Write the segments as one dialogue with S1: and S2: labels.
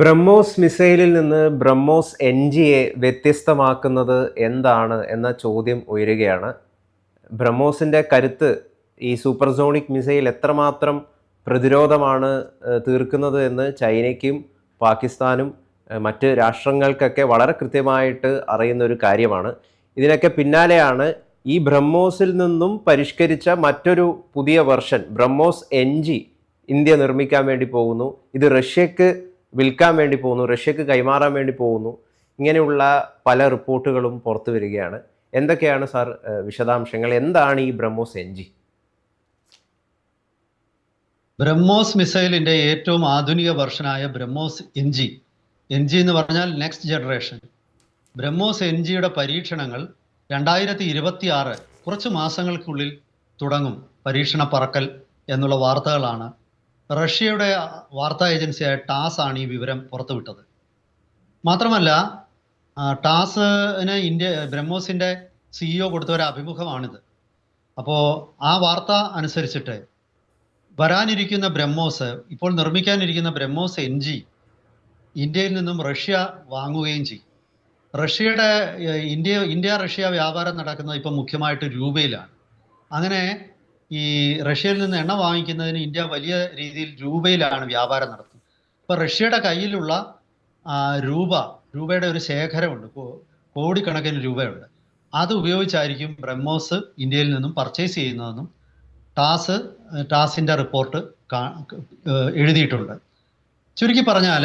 S1: ബ്രഹ്മോസ് മിസൈലിൽ നിന്ന് ബ്രഹ്മോസ് എൻ ജിയെ വ്യത്യസ്തമാക്കുന്നത് എന്താണ് എന്ന ചോദ്യം ഉയരുകയാണ്. ബ്രഹ്മോസിന്റെ കരുത്ത് ഈ സൂപ്പർസോണിക് മിസൈൽ എത്രമാത്രം പ്രതിരോധമാണ് തീർക്കുന്നത് എന്ന് ചൈനയ്ക്കും പാകിസ്ഥാനും മറ്റ് രാഷ്ട്രങ്ങൾക്കൊക്കെ വളരെ കൃത്യമായിട്ട് അറിയുന്ന ഒരു കാര്യമാണ്. ഇതിനൊക്കെ പിന്നാലെയാണ് ഈ ബ്രഹ്മോസിൽ നിന്നും പരിഷ്കരിച്ച മറ്റൊരു പുതിയ വെർഷൻ ബ്രഹ്മോസ് എൻ ഇന്ത്യ നിർമ്മിക്കാൻ വേണ്ടി പോകുന്നു. ഇത് റഷ്യക്ക് വിൽക്കാൻ വേണ്ടി പോകുന്നു റഷ്യക്ക് കൈമാറാൻ വേണ്ടി പോകുന്നു ഇങ്ങനെയുള്ള പല റിപ്പോർട്ടുകളും പുറത്തു വരികയാണ്. എന്തൊക്കെയാണ് സാർ വിശദാംശങ്ങൾ? എന്താണ് ഈ ബ്രഹ്മോസ് എൻജി
S2: ബ്രഹ്മോസ് മിസൈലിന്റെ ഏറ്റവും ആധുനിക വർഷനായ ബ്രഹ്മോസ് എൻജി എൻജി എന്ന് പറഞ്ഞാൽ നെക്സ്റ്റ് ജനറേഷൻ ബ്രഹ്മോസ് എൻ ജിയുടെ പരീക്ഷണങ്ങൾ രണ്ടായിരത്തി ഇരുപത്തി ആറ് കുറച്ച് മാസങ്ങൾക്കുള്ളിൽ തുടങ്ങും. പരീക്ഷണ പറക്കൽ എന്നുള്ള വാർത്തകളാണ് റഷ്യയുടെ വാർത്താ ഏജൻസിയായ ടാസ് ആണ് ഈ വിവരം പുറത്തുവിട്ടത്. മാത്രമല്ല ടാസിന് ഇന്ത്യ ബ്രഹ്മോസിന്റെ സിഇഒ കൊടുത്ത ഒരു അഭിമുഖമാണിത്. അപ്പോൾ ആ വാർത്ത അനുസരിച്ചിട്ട് വരാനിരിക്കുന്ന ബ്രഹ്മോസ് ഇപ്പോൾ നിർമ്മിക്കാനിരിക്കുന്ന ബ്രഹ്മോസ് എൻ ജി ഇന്ത്യയിൽ നിന്നും റഷ്യ വാങ്ങുകയും ചെയ്യും. റഷ്യയുടെ ഇന്ത്യ ഇന്ത്യ റഷ്യ വ്യാപാരം നടക്കുന്നത് ഇപ്പം മുഖ്യമായിട്ട് രൂപയിലാണ്. അങ്ങനെ ഈ റഷ്യയിൽ നിന്ന് എണ്ണ വാങ്ങിക്കുന്നതിന് ഇന്ത്യ വലിയ രീതിയിൽ രൂപയിലാണ് വ്യാപാരം നടത്തുന്നത്. ഇപ്പം റഷ്യയുടെ കയ്യിലുള്ള രൂപ രൂപയുടെ ഒരു ശേഖരമുണ്ട്. കോടിക്കണക്കിന് രൂപയുണ്ട്. അത് ഉപയോഗിച്ചായിരിക്കും ബ്രഹ്മോസ് ഇന്ത്യയിൽ നിന്നും പർച്ചേസ് ചെയ്യുന്നതെന്നും ടാസ് ടാസിന്റെ റിപ്പോർട്ട് എഴുതിയിട്ടുണ്ട്. ചുരുക്കി പറഞ്ഞാൽ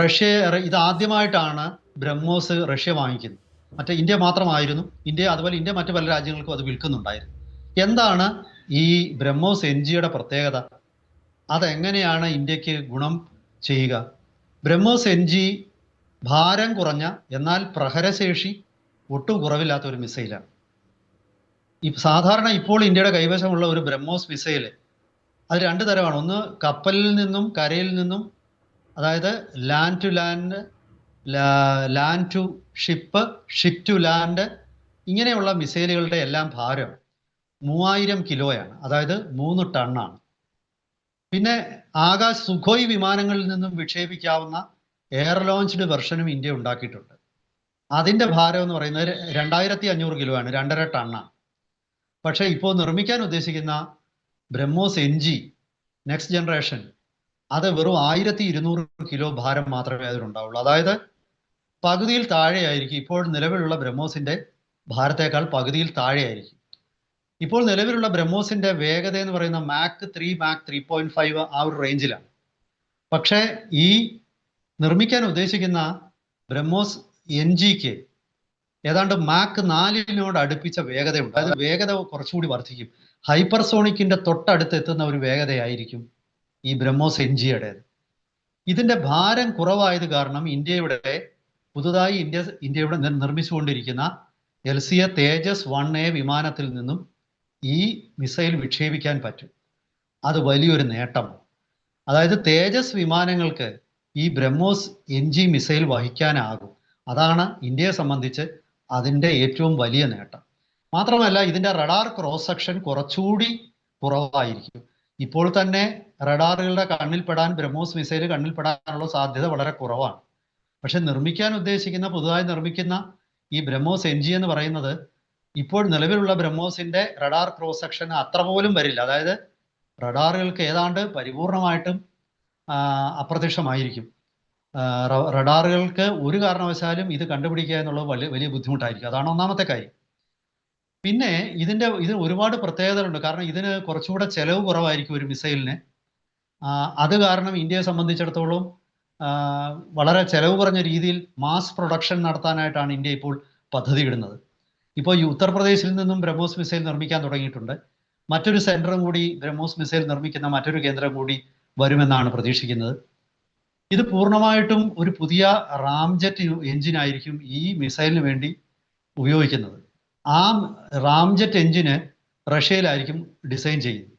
S2: റഷ്യ ഇത് ആദ്യമായിട്ടാണ് ബ്രഹ്മോസ് റഷ്യ വാങ്ങിക്കുന്നത്. മറ്റേ ഇന്ത്യ മാത്രമായിരുന്നു. ഇന്ത്യ അതുപോലെ ഇന്ത്യ മറ്റു പല രാജ്യങ്ങൾക്കും അത് വിൽക്കുന്നുണ്ടായിരുന്നു. എന്താണ് ഈ ബ്രഹ്മോസ് എൻ ജിയുടെ പ്രത്യേകത? അതെങ്ങനെയാണ് ഇന്ത്യയ്ക്ക് ഗുണം ചെയ്യുക? ബ്രഹ്മോസ് എൻ ജി ഭാരം കുറഞ്ഞ എന്നാൽ പ്രഹരശേഷി ഒട്ടും കുറവില്ലാത്ത ഒരു മിസൈലാണ്. സാധാരണ ഇപ്പോൾ ഇന്ത്യയുടെ കൈവശമുള്ള ഒരു ബ്രഹ്മോസ് മിസൈൽ അത് രണ്ട് തരമാണ്. ഒന്ന് കപ്പലിൽ നിന്നും കരയിൽ നിന്നും അതായത് land to land land to ship ship to land ഇങ്ങനെയുള്ള മിസൈലുകളുടെ എല്ലാം ഭാരം. മൂവായിരം കിലോയാണ്. അതായത് മൂന്ന് ടണ്ണാണ്. പിന്നെ ആകാശ് സുഖോയ് വിമാനങ്ങളിൽ നിന്നും വിക്ഷേപിക്കാവുന്ന എയർ ലോഞ്ച്ഡ് വെർഷനും ഇന്ത്യ ഉണ്ടാക്കിയിട്ടുണ്ട്. അതിന്റെ ഭാരം എന്ന് പറയുന്നത് രണ്ടായിരത്തി അഞ്ഞൂറ് കിലോ ആണ് രണ്ടര ടണ്ണാണ്. പക്ഷേ ഇപ്പോൾ നിർമ്മിക്കാൻ ഉദ്ദേശിക്കുന്ന BrahMos N G next generation അത് വെറും ആയിരത്തി ഇരുന്നൂറ് കിലോ ഭാരം മാത്രമേ അതിലുണ്ടാവുള്ളൂ അതായത് പകുതിയിൽ താഴെയായിരിക്കും. ഇപ്പോൾ നിലവിലുള്ള ബ്രഹ്മോസിന്റെ ഭാരത്തേക്കാൾ പകുതിയിൽ താഴെയായിരിക്കും. ഇപ്പോൾ നിലവിലുള്ള ബ്രഹ്മോസിന്റെ വേഗത എന്ന് പറയുന്ന Mach three Mach three point five ആ ഒരു റേഞ്ചിലാണ് പക്ഷേ ഈ നിർമ്മിക്കാൻ ഉദ്ദേശിക്കുന്ന ബ്രഹ്മോസ് എൻ ജിക്ക് ഏതാണ്ട് മാക്ക് നാലിനോട് അടുപ്പിച്ച വേഗതയുണ്ട്. അതായത് വേഗത കുറച്ചുകൂടി വർദ്ധിക്കും. ഹൈപ്പർസോണിക്കിന്റെ തൊട്ടടുത്ത് എത്തുന്ന ഒരു വേഗതയായിരിക്കും ഈ ബ്രഹ്മോസ് എൻ ജിയുടേത് ഇതിന്റെ ഭാരം കുറവായത് കാരണം ഇന്ത്യയുടെ പുതുതായി ഇന്ത്യ ഇന്ത്യയുടെ നിർ- നിർമ്മിച്ചുകൊണ്ടിരിക്കുന്ന L C A Tejas one A വിമാനത്തിൽ നിന്നും ഈ മിസൈൽ വിക്ഷേപിക്കാൻ പറ്റും. അത് വലിയൊരു നേട്ടമാണ്. അതായത് തേജസ് വിമാനങ്ങൾക്ക് ഈ ബ്രഹ്മോസ് എൻ ജി മിസൈൽ വഹിക്കാനാകും. അതാണ് ഇന്ത്യയെ സംബന്ധിച്ച് അതിന്റെ ഏറ്റവും വലിയ നേട്ടം. മാത്രമല്ല ഇതിന്റെ റഡാർ ക്രോസ് സെക്ഷൻ കുറച്ചുകൂടി കുറവായിരിക്കും. ഇപ്പോൾ തന്നെ റഡാറുകളുടെ കണ്ണിൽപ്പെടാൻ ബ്രഹ്മോസ് മിസൈൽ കണ്ണിൽപ്പെടാനുള്ള സാധ്യത വളരെ കുറവാണ്. പക്ഷെ നിർമ്മിക്കാൻ ഉദ്ദേശിക്കുന്ന പുതുതായി നിർമ്മിക്കുന്ന ഈ ബ്രഹ്മോസ് എൻ ജി എന്ന് പറയുന്നത് ഇപ്പോൾ നിലവിലുള്ള ബ്രഹ്മോസിന്റെ റഡാർ ക്രോസ് സെക്ഷൻ അത്ര പോലും വരില്ല. അതായത് റഡാറുകൾക്ക് ഏതാണ്ട് പരിപൂർണമായിട്ടും അപ്രത്യക്ഷമായിരിക്കും. റഡാറുകൾക്ക് ഒരു കാരണവശാലും ഇത് കണ്ടുപിടിക്കുക എന്നുള്ളത് വലിയ വലിയ ബുദ്ധിമുട്ടായിരിക്കും. അതാണ് ഒന്നാമത്തെ കാര്യം. പിന്നെ ഇതിന്റെ ഇതിന് ഒരുപാട് പ്രത്യേകതകളുണ്ട്. കാരണം ഇതിന് കുറച്ചുകൂടെ ചെലവ് കുറവായിരിക്കും ഒരു മിസൈലിന്. അത് കാരണം ഇന്ത്യയെ സംബന്ധിച്ചിടത്തോളം വളരെ ചെലവ് കുറഞ്ഞ രീതിയിൽ മാസ് പ്രൊഡക്ഷൻ നടത്താനായിട്ടാണ് ഇന്ത്യ ഇപ്പോൾ പദ്ധതി ഇടുന്നത് ഇപ്പോൾ ഈ ഉത്തർപ്രദേശിൽ നിന്നും ബ്രഹ്മോസ് മിസൈൽ നിർമ്മിക്കാൻ തുടങ്ങിയിട്ടുണ്ട്. മറ്റൊരു സെന്ററും കൂടി ബ്രഹ്മോസ് മിസൈൽ നിർമ്മിക്കുന്ന മറ്റൊരു കേന്ദ്രം കൂടി വരുമെന്നാണ് പ്രതീക്ഷിക്കുന്നത്. ഇത് പൂർണമായിട്ടും ഒരു പുതിയ റാംജെറ്റ് എഞ്ചിൻ ആയിരിക്കും ഈ മിസൈലിന് വേണ്ടി ഉപയോഗിക്കുന്നത്. ആ റാംജെറ്റ് എഞ്ചിന് റഷ്യയിലായിരിക്കും ഡിസൈൻ ചെയ്യുന്നത്.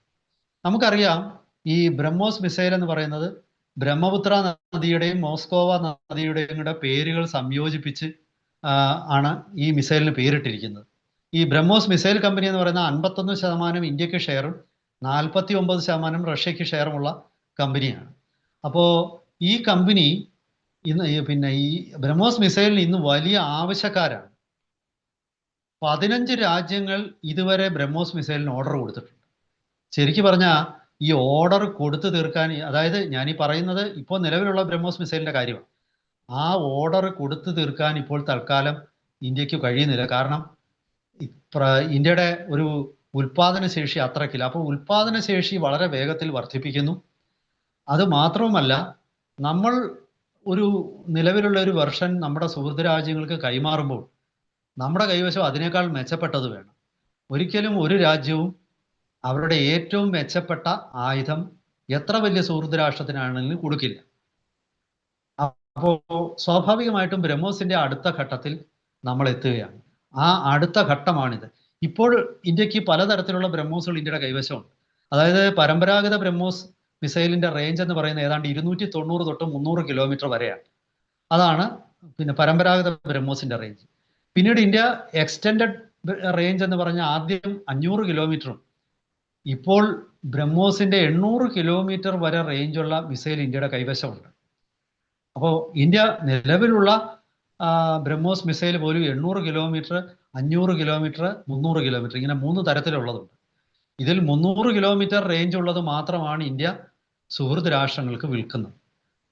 S2: നമുക്കറിയാം ഈ ബ്രഹ്മോസ് മിസൈൽ എന്ന് പറയുന്നത് ബ്രഹ്മപുത്ര നദിയുടെയും മോസ്കോവ നദിയുടെയും കൂടെ പേരുകൾ സംയോജിപ്പിച്ച് ആണ് ഈ മിസൈലിന് പേരിട്ടിരിക്കുന്നത്. ഈ ബ്രഹ്മോസ് മിസൈൽ കമ്പനി എന്ന് പറയുന്ന അൻപത്തൊന്ന് ശതമാനം ഇന്ത്യയ്ക്ക് ഷെയറും നാൽപ്പത്തി ഒമ്പത് ശതമാനം റഷ്യക്ക് ഷെയറുമുള്ള കമ്പനിയാണ്. അപ്പോൾ ഈ കമ്പനി ഇന്ന് പിന്നെ ഈ ബ്രഹ്മോസ് മിസൈലിന് ഇന്ന് വലിയ ആവശ്യക്കാരാണ്. പതിനഞ്ച് രാജ്യങ്ങൾ ഇതുവരെ ബ്രഹ്മോസ് മിസൈലിന് ഓർഡർ കൊടുത്തിട്ടുണ്ട്. ശരിക്കും പറഞ്ഞാൽ ഈ ഓർഡർ കൊടുത്തു തീർക്കാൻ അതായത് ഞാൻ ഈ പറയുന്നത് ഇപ്പോൾ നിലവിലുള്ള ബ്രഹ്മോസ് മിസൈലിന്റെ കാര്യമാണ്. ആ ഓർഡർ കൊടുത്തു തീർക്കാൻ ഇപ്പോൾ തൽക്കാലം ഇന്ത്യയ്ക്ക് കഴിയുന്നില്ല. കാരണം ഇന്ത്യയുടെ ഒരു ഉൽപാദന ശേഷി അത്രക്കില്ല. അപ്പോൾ ഉൽപാദന ശേഷി വളരെ വേഗത്തിൽ വർദ്ധിപ്പിക്കുന്നു. അത് മാത്രവുമല്ല നമ്മൾ ഒരു നിലവിലുള്ള ഒരു വെർഷൻ നമ്മുടെ സുഹൃത്ത് രാജ്യങ്ങൾക്ക് കൈമാറുമ്പോൾ നമ്മുടെ കൈവശം അതിനേക്കാൾ മെച്ചപ്പെട്ടത് വേണം. ഒരിക്കലും ഒരു രാജ്യവും അവരുടെ ഏറ്റവും മെച്ചപ്പെട്ട ആയുധം എത്ര വലിയ സുഹൃത്ത് രാഷ്ട്രത്തിനാണെങ്കിലും കൊടുക്കില്ല. അപ്പോൾ സ്വാഭാവികമായിട്ടും ബ്രഹ്മോസിന്റെ അടുത്ത ഘട്ടത്തിൽ നമ്മൾ എത്തുകയാണ്. ആ അടുത്ത ഘട്ടമാണിത്. ഇപ്പോൾ ഇന്ത്യയ്ക്ക് പലതരത്തിലുള്ള ബ്രഹ്മോസുകൾ ഇന്ത്യയുടെ കൈവശമുണ്ട്. അതായത് പരമ്പരാഗത ബ്രഹ്മോസ് മിസൈലിന്റെ റേഞ്ച് എന്ന് പറയുന്നത് ഏതാണ്ട് ഇരുന്നൂറ്റി തൊണ്ണൂറ് തൊട്ട് മുന്നൂറ് കിലോമീറ്റർ വരെയാണ്. അതാണ് പിന്നെ പരമ്പരാഗത ബ്രഹ്മോസിന്റെ റേഞ്ച് പിന്നീട് ഇന്ത്യ എക്സ്റ്റെൻഡഡ് റേഞ്ച് എന്ന് പറഞ്ഞ ആദ്യം അഞ്ഞൂറ് കിലോമീറ്ററും ഇപ്പോൾ ബ്രഹ്മോസിന്റെ എണ്ണൂറ് കിലോമീറ്റർ വരെ റേഞ്ചുള്ള മിസൈൽ ഇന്ത്യയുടെ കൈവശമുണ്ട്. അപ്പോൾ ഇന്ത്യ നിലവിലുള്ള ബ്രഹ്മോസ് മിസൈൽ പോലും എണ്ണൂറ് കിലോമീറ്റർ അഞ്ഞൂറ് കിലോമീറ്റർ മുന്നൂറ് കിലോമീറ്റർ ഇങ്ങനെ മൂന്ന് തരത്തിലുള്ളതുണ്ട്. ഇതിൽ മുന്നൂറ് കിലോമീറ്റർ റേഞ്ച് ഉള്ളത് മാത്രമാണ് ഇന്ത്യ സുഹൃത്ത് രാഷ്ട്രങ്ങൾക്ക് വിൽക്കുന്നത്.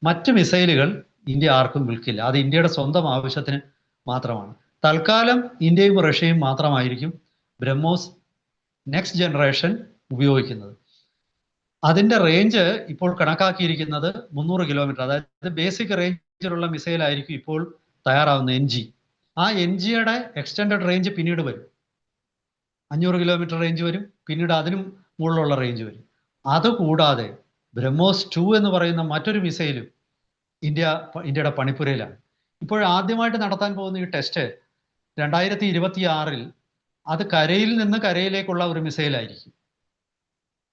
S2: മറ്റ് മിസൈലുകൾ ഇന്ത്യ ആർക്കും വിൽക്കില്ല. അത് ഇന്ത്യയുടെ സ്വന്തം ആവശ്യത്തിന് മാത്രമാണ്. തൽക്കാലം ഇന്ത്യയും റഷ്യയും മാത്രമായിരിക്കും ബ്രഹ്മോസ് നെക്സ്റ്റ് ജനറേഷൻ ഉപയോഗിക്കുന്നത്. അതിന്റെ റേഞ്ച് ഇപ്പോൾ കണക്കാക്കിയിരിക്കുന്നത് മുന്നൂറ് കിലോമീറ്റർ അതായത് ബേസിക് റേഞ്ചിലുള്ള മിസൈൽ ആയിരിക്കും ഇപ്പോൾ തയ്യാറാവുന്ന എൻ ജി ആ എൻ ജിയുടെ എക്സ്റ്റൻഡഡ് റേഞ്ച് പിന്നീട് വരും. അഞ്ഞൂറ് കിലോമീറ്റർ റേഞ്ച് വരും. പിന്നീട് അതിനും മുകളിലുള്ള റേഞ്ച് വരും. അതുകൂടാതെ ബ്രഹ്മോസ് ടു എന്ന് പറയുന്ന മറ്റൊരു മിസൈലും ഇന്ത്യ ഇന്ത്യയുടെ പണിപ്പുരയിലാണ്. ഇപ്പോൾ ആദ്യമായിട്ട് നടത്താൻ പോകുന്ന ഈ ടെസ്റ്റ് രണ്ടായിരത്തി ഇരുപത്തി ആറിൽ അത് കരയിൽ നിന്ന് കരയിലേക്കുള്ള ഒരു മിസൈലായിരിക്കും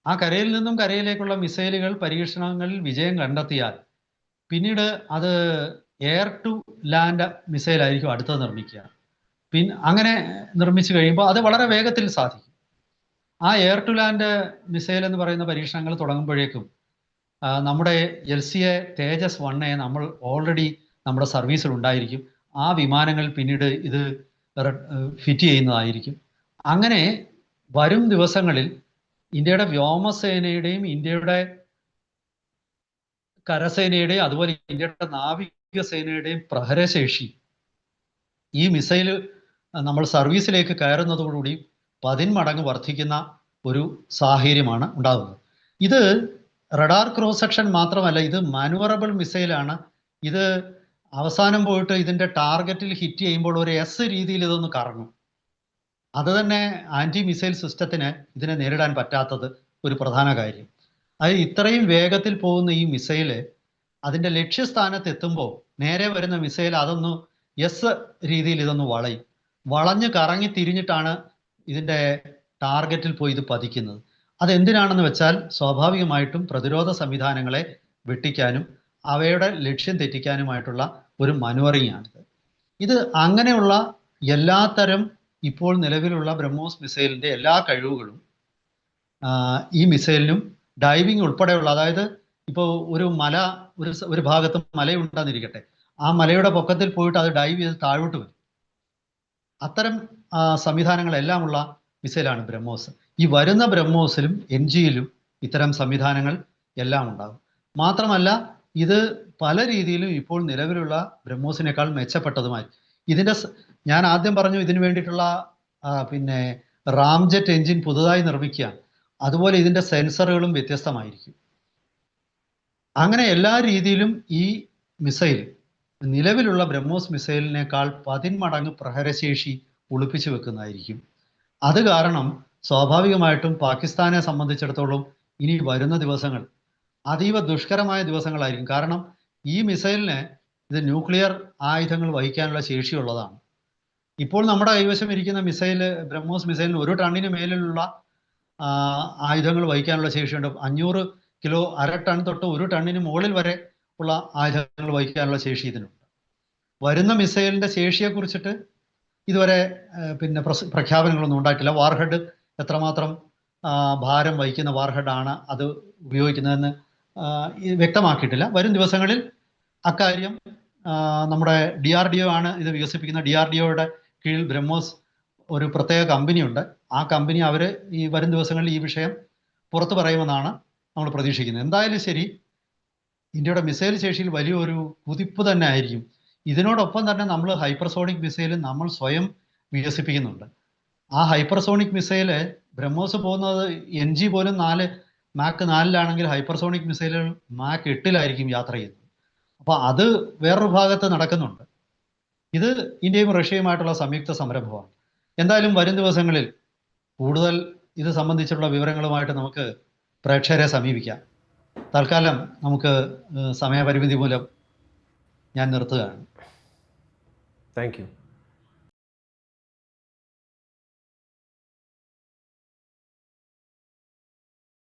S2: ആ കരയിൽ നിന്നും കരയിലേക്കുള്ള മിസൈലുകൾ പരീക്ഷണങ്ങളിൽ വിജയം കണ്ടെത്തിയാൽ പിന്നീട് അത് എയർ ടു ലാൻഡ് മിസൈലായിരിക്കും അടുത്തത് നിർമ്മിക്കുക. പിൻ അങ്ങനെ നിർമ്മിച്ചു കഴിയുമ്പോൾ അത് വളരെ വേഗത്തിൽ സാധിക്കും. ആ എയർ ടു ലാൻഡ് മിസൈൽ എന്ന് പറയുന്ന പരീക്ഷണങ്ങൾ തുടങ്ങുമ്പോഴേക്കും നമ്മുടെ എൽ സി എ തേജസ് വണ്ണെ നമ്മൾ ഓൾറെഡി നമ്മുടെ സർവീസിൽ ഉണ്ടായിരിക്കും. ആ വിമാനങ്ങൾ പിന്നീട് ഇത് ഫിറ്റ് ചെയ്യുന്നതായിരിക്കും. അങ്ങനെ വരും ദിവസങ്ങളിൽ ഇന്ത്യയുടെ വ്യോമസേനയുടെയും ഇന്ത്യയുടെ കരസേനയുടെയും അതുപോലെ ഇന്ത്യയുടെ നാവികസേനയുടെയും പ്രഹരശേഷി ഈ മിസൈൽ നമ്മൾ സർവീസിലേക്ക് കയറുന്നതോടുകൂടി പതിന്മടങ്ങ് വർദ്ധിക്കുന്ന ഒരു സാഹചര്യമാണ് ഉണ്ടാകുന്നത് ഇത് റഡാർ ക്രോസ് സെക്ഷൻ മാത്രമല്ല ഇത് മാനുവറബിൾ മിസൈലാണ്. ഇത് അവസാനം പോയിട്ട് ഇതിന്റെ ടാർഗറ്റിൽ ഹിറ്റ് ചെയ്യുമ്പോൾ ഒരു എസ് രീതിയിൽ ഇതൊന്ന് കറങ്ങും. അത് തന്നെ ആന്റി മിസൈൽ സിസ്റ്റത്തിന് ഇതിനെ നേരിടാൻ പറ്റാത്തത് ഒരു പ്രധാന കാര്യം. അത് ഇത്രയും വേഗത്തിൽ പോകുന്ന ഈ മിസൈൽ അതിന്റെ ലക്ഷ്യസ്ഥാനത്ത് എത്തുമ്പോൾ നേരെ വരുന്ന മിസൈൽ അതൊന്ന് എസ് രീതിയിൽ ഇതൊന്ന് വളയും. വളഞ്ഞ് കറങ്ങി തിരിഞ്ഞിട്ടാണ് ഇതിന്റെ ടാർഗറ്റിൽ പോയി ഇത് പതിക്കുന്നത്. അതെന്തിനാണെന്ന് വെച്ചാൽ സ്വാഭാവികമായിട്ടും പ്രതിരോധ സംവിധാനങ്ങളെ വെട്ടിക്കാനും അവയുടെ ലക്ഷ്യം തെറ്റിക്കാനുമായിട്ടുള്ള ഒരു മനുവറിങ് ആണിത് ഇത് അങ്ങനെയുള്ള എല്ലാത്തരം ഇപ്പോൾ നിലവിലുള്ള ബ്രഹ്മോസ് മിസൈലിന്റെ എല്ലാ കഴിവുകളും ഈ മിസൈലിനും ഡൈവിംഗ് ഉൾപ്പെടെയുള്ള അതായത് ഇപ്പോൾ ഒരു മല ഒരു ഒരു ഭാഗത്ത് മലയുണ്ടെന്നിരിക്കട്ടെ ആ മലയുടെ പൊക്കത്തിൽ പോയിട്ട് അത് ഡൈവ് ചെയ്ത് താഴോട്ട് വരും. അത്തരം സംവിധാനങ്ങളെല്ലാം ഉള്ള മിസൈലാണ് ബ്രഹ്മോസ്. ഈ വരുന്ന ബ്രഹ്മോസിലും എൻ ജിയിലും ഇത്തരം സംവിധാനങ്ങൾ എല്ലാം ഉണ്ടാകും മാത്രമല്ല ഇത് പല രീതിയിലും ഇപ്പോൾ നിലവിലുള്ള ബ്രഹ്മോസിനേക്കാൾ മെച്ചപ്പെട്ടതുമായി ഇതിന്റെ സ- ഞാൻ ആദ്യം പറഞ്ഞു ഇതിനു വേണ്ടിയിട്ടുള്ള പിന്നെ റാംജെറ്റ് എഞ്ചിൻ പുതുതായി നിർമ്മിക്കുക. അതുപോലെ ഇതിന്റെ സെൻസറുകളും വ്യത്യസ്തമായിരിക്കും. അങ്ങനെ എല്ലാ രീതിയിലും ഈ മിസൈൽ നിലവിലുള്ള ബ്രഹ്മോസ് മിസൈലിനേക്കാൾ പതിന്മടങ്ങ് പ്രഹരശേഷി ഒളിപ്പിച്ചു വെക്കുന്നതായിരിക്കും. അത് കാരണം സ്വാഭാവികമായിട്ടും പാകിസ്ഥാനെ സംബന്ധിച്ചിടത്തോളം ഇനി വരുന്ന ദിവസങ്ങൾ അതീവ ദുഷ്കരമായ ദിവസങ്ങളായിരിക്കും. കാരണം ഈ മിസൈലിന് ഇത് ന്യൂക്ലിയർ ആയുധങ്ങൾ വഹിക്കാനുള്ള ശേഷിയുള്ളതാണ്. ഇപ്പോൾ നമ്മുടെ കൈവശം ഇരിക്കുന്ന മിസൈൽ ബ്രഹ്മോസ് മിസൈലിന് ഒരു ടണ്ണിന് മേലിലുള്ള ആയുധങ്ങൾ വഹിക്കാനുള്ള ശേഷിയുണ്ട്. അഞ്ഞൂറ് കിലോ അര ടൺ തൊട്ട് ഒരു ടണ്ണിന് മുകളിൽ വരെ ഉള്ള ആയുധങ്ങൾ വഹിക്കാനുള്ള ശേഷി ഇതിനുണ്ട്. വരുന്ന മിസൈലിന്റെ ശേഷിയെ കുറിച്ചിട്ട് ഇതുവരെ പിന്നെ പ്രഖ്യാപനങ്ങളൊന്നും ഉണ്ടായിട്ടില്ല. വാർഹെഡ് എത്രമാത്രം ഭാരം വഹിക്കുന്ന വാർഹെഡ് ആണ് അത് ഉപയോഗിക്കുന്നതെന്ന് വ്യക്തമാക്കിയിട്ടില്ല. വരും ദിവസങ്ങളിൽ അക്കാര്യം നമ്മുടെ ഡി ആർ ഡി ഒ ആണ് ഇത് വികസിപ്പിക്കുന്ന. ഡി ആർ ഡി ഒയുടെ കീഴിൽ ബ്രഹ്മോസ് ഒരു പ്രത്യേക കമ്പനിയുണ്ട്. ആ കമ്പനി അവർ ഈ വരും ദിവസങ്ങളിൽ ഈ വിഷയം പുറത്തു പറയുമെന്നാണ് നമ്മൾ പ്രതീക്ഷിക്കുന്നത്. എന്തായാലും ശരി ഇന്ത്യയുടെ മിസൈൽ ശേഷിയിൽ വലിയൊരു കുതിപ്പ് തന്നെ ആയിരിക്കും. ഇതിനോടൊപ്പം തന്നെ നമ്മൾ ഹൈപ്പർസോണിക് മിസൈൽ നമ്മൾ സ്വയം വികസിപ്പിക്കുന്നുണ്ട്. ആ ഹൈപ്പർസോണിക് മിസൈൽ ബ്രഹ്മോസ് പോകുന്നത് എൻ ജി പോലും നാല് മാക്ക് നാലിലാണെങ്കിൽ ഹൈപ്പർസോണിക് മിസൈലുകൾ മാക്ക് എട്ടിലായിരിക്കും യാത്ര ചെയ്യുന്നത്. അപ്പോൾ അത് വേറൊരു ഭാഗത്ത് നടക്കുന്നുണ്ട്. ഇത് ഇന്ത്യയും റഷ്യയുമായിട്ടുള്ള സംയുക്ത സംരംഭമാണ്. എന്തായാലും വരും ദിവസങ്ങളിൽ കൂടുതൽ ഇത് സംബന്ധിച്ചുള്ള വിവരങ്ങളുമായിട്ട് നമുക്ക് പ്രേക്ഷകരെ സമീപിക്കാം. തൽക്കാലം നമുക്ക് സമയപരിമിതി മൂലം ഞാൻ നിർത്തുകയാണ്.
S1: Thank you